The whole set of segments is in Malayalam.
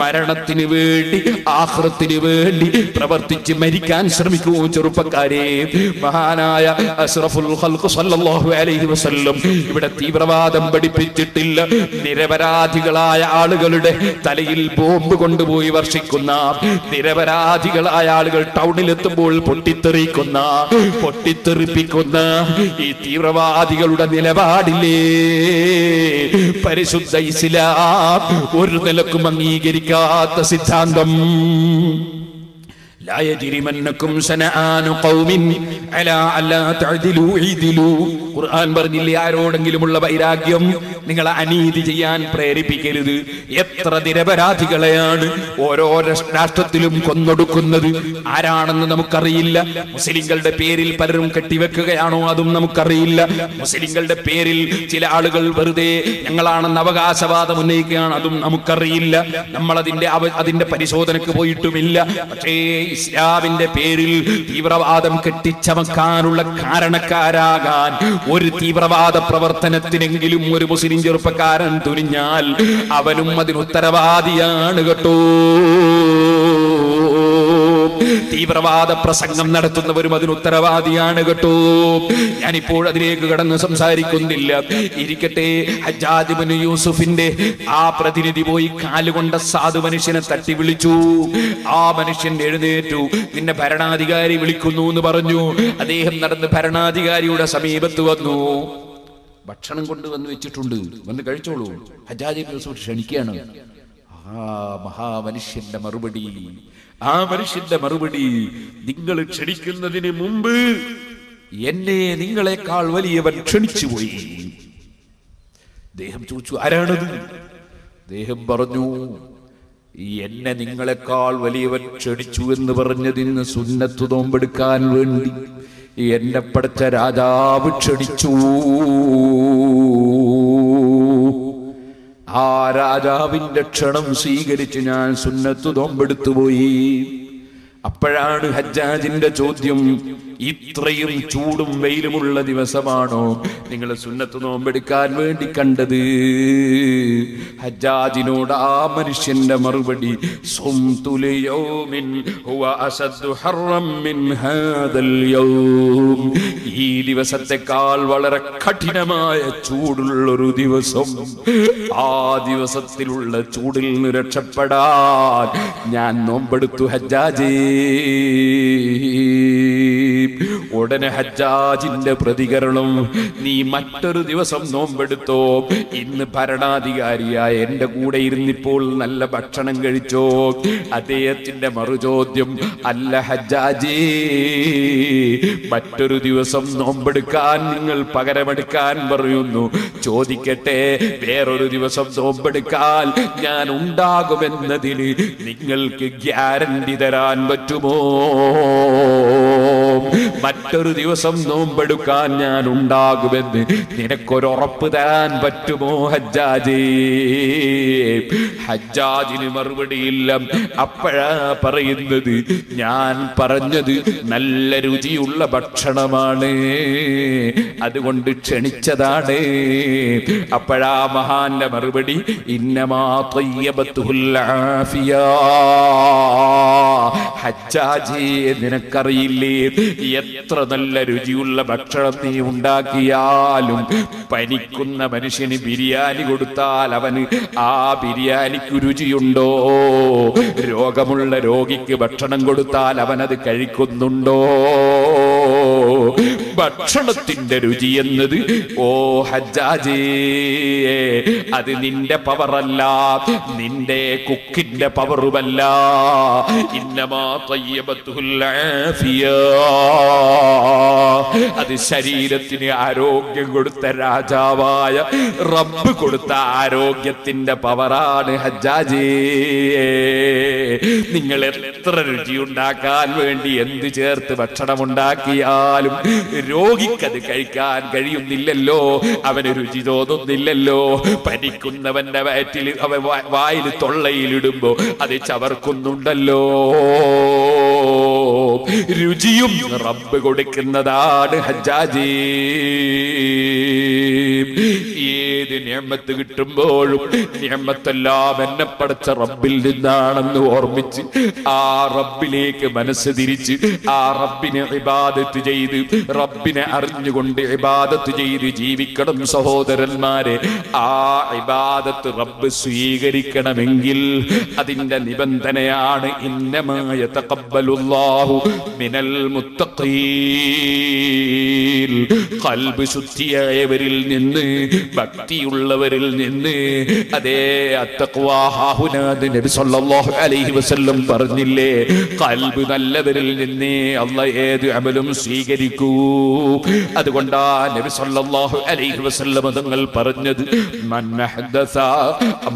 മരണത്തിന് വേണ്ടി ആഹ്റത്തിന് വേണ്ടി പ്രവർത്തിച്ച് മരിക്കാൻ ശ്രമിക്കൂ ചെറുപ്പക്കാരെ. മഹാനായ അഷ്റഫുൽ സല്ലല്ലാഹു അലൈഹി വസല്ലം ഇവിടെ തീവ്രവാദം പഠിപ്പിച്ചിട്ടില്ല. നിരപരാധികളായ ആളുകളുടെ തലയിൽ ബോംബ് കൊണ്ടുപോയി വർഷിക്കുന്ന നിരപരാധികളായ ആളുകൾ ടൗണിലെത്തുമ്പോൾ പൊട്ടിത്തെറിക്കുന്ന പൊട്ടിത്തെറിപ്പിക്കുന്ന ഈ തീവ്രവാദികളുടെ നിലപാടില്ലേ? പരിശുദ്ധ ഇസ്ലാം ഒരു നിലക്കും അംഗീകരിക്കാത്ത സിദ്ധാന്തം. لا يجرمنكم شنآن قوم على ألا تعدلوا اعدلوا ഖുർആൻ പറഞ്ഞില്ലേ ആരോടെങ്കിലുമുള്ള വൈരാഗ്യം നിങ്ങളെ അനീതി ചെയ്യാൻ പ്രേരിപ്പിക്കരുത് എത്ര നിരപരാധികളെയാണ് ഓരോ രാഷ്- രാഷ്ട്രത്തിലും കൊന്നൊടുക്കുന്നത് ആരാണെന്ന് നമുക്കറിയില്ല മുസ്ലിങ്ങളുടെ പേരിൽ പലരും കെട്ടിവെക്കുകയാണോ അതും നമുക്കറിയില്ല മുസ്ലിങ്ങളുടെ പേരിൽ ചില ആളുകൾ വെറുതെ ഞങ്ങളാണെന്ന് അവകാശവാദം ഉന്നയിക്കുകയാണ് അതും നമുക്കറിയില്ല നമ്മൾ അതിന്റെ അവ- അതിന്റെ പരിശോധനക്ക് പോയിട്ടുമില്ല പക്ഷേ ഇസ്ലാമിന്റെ പേരിൽ തീവ്രവാദം കെട്ടിച്ചമക്കാനുള്ള കാരണക്കാരാകാൻ ഒരു തീവ്രവാദ പ്രവർത്തനത്തിനെങ്കിലും ഒരു മുസ്ലിം ചെറുപ്പക്കാരൻ തുനിഞ്ഞാൽ അവനും അതിന് ഉത്തരവാദിയാണ് കേട്ടോ. തീവ്രവാദ പ്രസംഗം നടത്തുന്നവരും അതിന് ഉത്തരവാദിയാണ് കേട്ടോ. ഞാനിപ്പോൾ അതിലേക്ക് കടന്ന് സംസാരിക്കുന്നില്ല. ഇരിക്കട്ടെ ഹജ്ജാജ് ബിൻ യൂസുഫിന്റെ ആ പ്രതിനിധി പോയി കാലുകൊണ്ട സാധു മനുഷ്യനെ തട്ടി വിളിച്ചു. ആ മനുഷ്യൻ എഴുന്നേറ്റു. നിന്നെ ഭരണാധികാരി വിളിക്കുന്നു എന്ന് പറഞ്ഞു. അദ്ദേഹം നടന്ന് ഭരണാധികാരിയുടെ സമീപത്ത് വന്നു. ഭക്ഷണം കൊണ്ടുവന്ന് വെച്ചിട്ടുണ്ട്. വന്ന് കഴിച്ചോളൂ. ഹജാജി യൂസുഫ് ക്ഷണിക്കുകയാണ്. ആ മഹാമനുഷ്യന്റെ മറുപടി. ആ മനുഷ്യന്റെ മറുപടി നിങ്ങൾ ക്ഷണിക്കുന്നതിന് മുമ്പ് എന്നെ നിങ്ങളെക്കാൾ വലിയവൻ ക്ഷണിച്ചുപോയി. ദേഹം ചോദിച്ചു ആരാണത്? ദേഹം പറഞ്ഞു എന്നെ നിങ്ങളെക്കാൾ വലിയവൻ ക്ഷണിച്ചു എന്ന് പറഞ്ഞതിന് സുന്നത്തു നോമ്പെടുക്കാൻ വേണ്ടി എന്നെ പഠിച്ച രാജാവ് ക്ഷണിച്ചു. ആ രാജാവിന്റെ ക്ഷണം സ്വീകരിച്ച് ഞാൻ സുന്നത്ത് നോമ്പെടുത്തു പോയി അപ്പോഴാണ് ഹജ്ജാജിന്റെ ചോദ്യം. ഇത്രയും ചൂടും വെയിലുമുള്ള ദിവസമാണോ നിങ്ങൾ സുന്നത്ത് നോമ്പെടുക്കാൻ വേണ്ടി കണ്ടത്? ഹജ്ജാജിനോട് ആ മനുഷ്യന്റെ മറുപടി. ഈ ദിവസത്തെക്കാൾ വളരെ കഠിനമായ ചൂടുള്ളൊരു ദിവസം. ആ ദിവസത്തിലുള്ള ചൂടിൽ നിന്ന് രക്ഷപ്പെടാൻ ഞാൻ നോമ്പെടുത്തു ഹജ്ജാജേ. deep. ഉടനെ ഹജ്ജാജിന്റെ പ്രതികരണം. നീ മറ്റൊരു ദിവസം നോമ്പെടുത്തോ. ഇന്ന് ഭരണാധികാരിയായ എന്റെ കൂടെ ഇരുന്നിപ്പോൾ നല്ല ഭക്ഷണം കഴിച്ചോ. അദ്ദേഹത്തിന്റെ മറുചോദ്യം അല്ല ഹജ്ജാജി മറ്റൊരു ദിവസം നോമ്പെടുക്കാൻ നിങ്ങൾ പകരമെടുക്കാൻ പറയുന്നു. ചോദിക്കട്ടെ വേറൊരു ദിവസം നോമ്പെടുക്കാൻ ഞാൻ ഉണ്ടാകുമെന്നതിന് നിങ്ങൾക്ക് ഗ്യാരണ്ടി തരാൻ പറ്റുമോ? മറ്റൊരു ദിവസം നോമ്പെടുക്കാൻ ഞാൻ ഉണ്ടാകുമെന്ന് നിനക്കൊരുറപ്പ് തരാൻ പറ്റുമോ ഹജ്ജാജേ? ഹജ്ജാജിന് മറുപടിയില്ല. അപ്പോഴാ പറയുന്നത്. ഞാൻ പറഞ്ഞത് നല്ല രുചിയുള്ള ഭക്ഷണമാണ്. അതുകൊണ്ട് ക്ഷണിച്ചതാണ്. അപ്പോഴാ മഹാന്റെ മറുപടി ഇന്നമാ ഹജ്ജാജി നിനക്കറിയില്ലേ എത്ര നല്ല രുചിയുള്ള ഭക്ഷണം നീ ഉണ്ടാക്കിയാലും പനിക്കുന്ന മനുഷ്യന് ബിരിയാണി കൊടുത്താൽ അവന് ആ ബിരിയാണിക്ക് രുചിയുണ്ടോ? രോഗമുള്ള രോഗിക്ക് ഭക്ഷണം കൊടുത്താൽ അവനത് കഴിക്കുന്നുണ്ടോ? ഭക്ഷണത്തിന്റെ രുചി എന്നത്? ഓ ഹജ്ജാജേ അത് നിന്റെ പവറല്ല നിന്റെ കുക്കിന്റെ പവറുമല്ല. ഇന്നമാ അത് ശരീരത്തിന് ആരോഗ്യം കൊടുത്ത രാജാവായ റബ്ബ് കൊടുത്ത ആരോഗ്യത്തിന്റെ പവറാണ് ഹജ്ജാജേ. നിങ്ങൾ എത്ര രുചി ഉണ്ടാക്കാൻ വേണ്ടി എന്ത് ചേർത്ത് ഭക്ഷണം ഉണ്ടാക്കിയാലും രോഗിക്കത് കഴിക്കാൻ കഴിയുന്നില്ലല്ലോ. അവന് രുചി തോന്നുന്നില്ലല്ലോ. പനിക്കുന്നവന്റെ വയറ്റിൽ അവൻ വായിൽ തൊള്ളയിലിടുമ്പോ അത് ചവർക്കുന്നുണ്ടല്ലോ. രുചിയും റബ്ബ് കൊടുക്കുന്നതാണ് ഹജ്ജാജി. ഏത് നിയമത്ത് കിട്ടുമ്പോഴും നിയമത്തെല്ലാം എന്നെ പടച്ച റബ്ബിൽ നിന്നാണെന്ന് ഓർമ്മിച്ച് ആ റബ്ബിലേക്ക് മനസ്സ് തിരിച്ച് ആ റബ്ബിനെ ഇബാദത്ത് ചെയ്ത് റബ്ബിനെ അറിഞ്ഞുകൊണ്ട് ഇബാദത്ത് ചെയ്ത് ജീവിക്കണം സഹോദരന്മാരെ. ആ ഇബാദത്ത് റബ്ബ് സ്വീകരിക്കണമെങ്കിൽ അതിന്റെ നിബന്ധനയാണ് ഇന്നമായ തഖബ്ബലുല്ലാഹു മിനൽ മുത്തഖീൻ. കൽബ് ശുദ്ധിയായവരിൽ നിന്ന് ഭക്തിയുള്ളവരിൽ നിന്ന് അതേ അത്തഖ്വാഹുനാദ് നബി സല്ലല്ലാഹു അലൈഹി വസല്ലം പറഞ്ഞില്ലേ കൽബ് നല്ലവരിൽ നിന്നേ അല്ല ഏത് അമലും സ്വീകരിക്കൂ. അതുകൊണ്ടാ നബി സല്ലല്ലാഹു അലൈഹി വസല്ലം തങ്ങൾ പറഞ്ഞത് മൻ അഹ്ദസ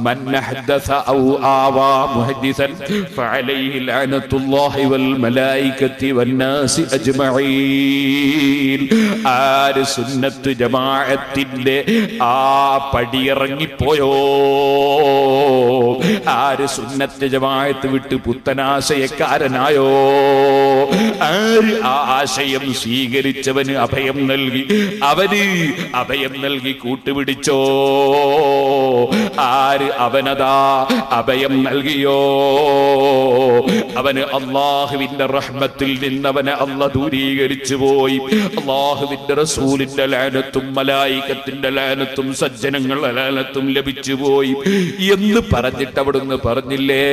മൻ അഹ്ദസ ഔ ആവാ മുഹദ്ദിസൻ ഫഅലൈഹി ലഅനത്തുല്ലാഹി വൽ മലായികത്തി വന്നാസി അജ്മഈൻ. ആര് സുന്നത്ത് ജമാഅത്തിന്റെ ആ പടിയിറങ്ങിപ്പോയോ? ആര് സുന്നത്ത് ജമായത്ത് വിട്ട് പുത്തനാശയക്കാരനായോ? ആര് ആ ആശയം സ്വീകരിച്ചവന് അഭയം നൽകി? അവന് അഭയം നൽകി കൂട്ടുപിടിച്ചോ? ആര് അവനതാ അഭയം നൽകിയോ? അവന് അള്ളാഹുവിന്റെ റഹ്മത്തിൽ നിന്നവനെ അല്ല ദൂരീകരിച്ചു പോയി. അള്ളാഹുവിന്റെ റസൂലിന്റെ ലാനത്തും മലായികത്തിന്റെ ലാനത്തും സജ്ജനങ്ങളുടെ ലാനത്തും ലഭിച്ചു പോയി. എന്ന് പറഞ്ഞിട്ട് അവിടുന്ന് പറഞ്ഞില്ലേ?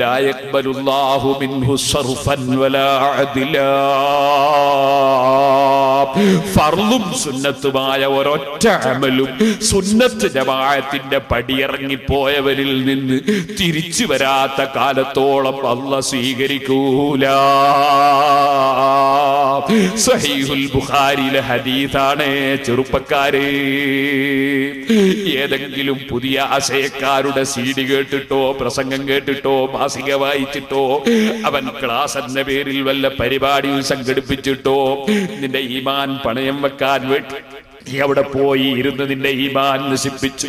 ലായക്ബലുല്ലാഹു മിൻഹു സർഫൻ വലാ അദില. ഫർളും സുന്നത്തുമായ ഒരൊറ്റ അമലും സുന്നത്ത് ജമാഅത്തിന്റെ പടിയിറങ്ങിപ്പോയവരിൽ നിന്ന് തിരിച്ചു വരാത്ത കാലത്തോളം അല്ല സ്വീകരിക്കൂല. സഹീഹുൽ ബുഖാരിയിലെ ഹദീസാണ് ചെറുപ്പക്കാരെ. ഏതെങ്കിലും പുതിയ ആശയക്കാരുടെ സീഡി കേട്ടിട്ടോ പ്രസംഗം കേട്ടിട്ടോ മാസിക വായിച്ചിട്ടോ അവൻ ക്ലാസ് എന്ന പേരിൽ വല്ല പരിപാടിയിൽ സംഘടിപ്പിച്ചിട്ടോ നിന്റെ ഈമാൻ പണയം വെക്കാൻ വേണ്ടി നീ അവിടെ പോയി ഇരുന്ന് നിന്റെ ഈമാൻ നശിപ്പിച്ച്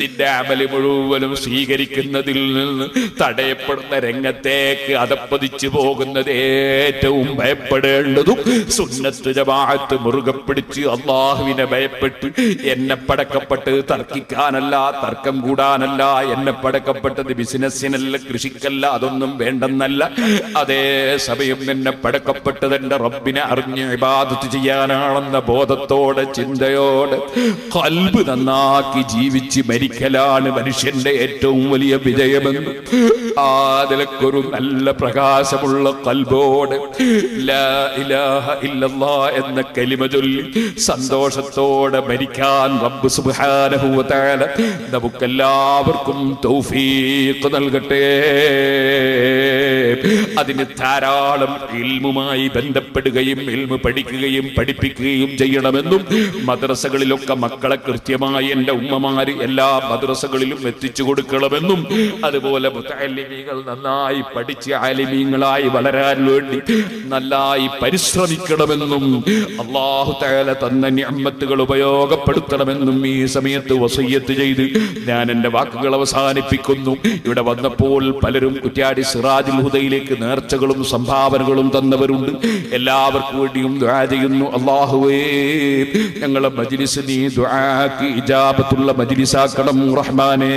നിന്റെ അമൽ മുഴുവനും സ്വീകരിക്കുന്നതിൽ നിന്ന് തടയപ്പെടുന്ന രംഗത്തേക്ക് അതപ്പതിച്ചു പോകുന്നത് ഏറ്റവും ഭയപ്പെടേണ്ടതും സുന്നത്ത് ജമാഅത്ത് മുറുകെ പിടിച്ച് അള്ളാഹുവിനെ ഭയപ്പെട്ട് എന്നെ പടക്കപ്പെട്ട് തർക്കിക്കാനല്ല തർക്കം കൂടാനല്ല എന്നെ പടക്കപ്പെട്ടത് ബിസിനസ്സിനല്ല കൃഷിക്കല്ല അതൊന്നും വേണ്ടെന്നല്ല. അതേ സമയം എന്നെ പടക്കപ്പെട്ടത് എന്റെ റബ്ബിനെ അറിഞ്ഞ് ഇബാദത്ത് ചെയ്യാനാണെന്ന ബോധത്തോടെ ചിന്തയോടെ കൽബ് നന്നാക്കി ജീവിച്ച് മരിക്കലാണ് മനുഷ്യന്റെ ഏറ്റവും വലിയ വിജയമെന്ന്. ആ നല്ല പ്രകാശമുള്ള കൽബോട് എന്ന കലിമ ചൊല്ലി സന്തോഷത്തോടെ മരിക്കാൻ റബ്ബ് തആല നമുക്കെല്ലാവർക്കും തൗഫീഖ് നൽകട്ടെ. അതിന് ധാരാളം ഇൽമുമായി ബന്ധപ്പെടുകയും ഇൽമു പഠിക്കുകയും പഠിപ്പിക്കുകയും ചെയ്യണമെന്നും മദ്രസകളിലൊക്കെ മക്കളെ കൃത്യമായി എന്റെ ഉമ്മമാര് എല്ലാ മദ്രസകളിലും എത്തിച്ചു കൊടുക്കണമെന്നും അതുപോലെ നന്നായി പഠിച്ച് ആലിമീങ്ങളായി വളരാൻ വേണ്ടി നന്നായി പരിശ്രമിക്കണമെന്നും അള്ളാഹു തആല തന്ന ഞമ്മത്തുകൾ ഉപയോഗപ്പെടുത്തണമെന്നും ഈ സമയത്ത് വസയ്യത്ത് ചെയ്ത് ഞാൻ എന്റെ വാക്കുകൾ അവസാനിപ്പിക്കുന്നു. ഇവിടെ വന്നപ്പോൾ പലരും കുറ്റ്യാടി സിറാജുൽ ഹുദയിലേക്ക് നേർച്ചകളും സംഭാവനകളും തന്നവരുണ്ട്. എല്ലാവർക്കും വേണ്ടിയും ദുആ ചെയ്യുന്നു. അള്ളാഹുവേ ഞങ്ങളെ മജ്ലിസ് നീ ദുആക്ക് ഇജാബത്തുള്ള മജ്ലിസാക്കണം റഹ്മാനേ.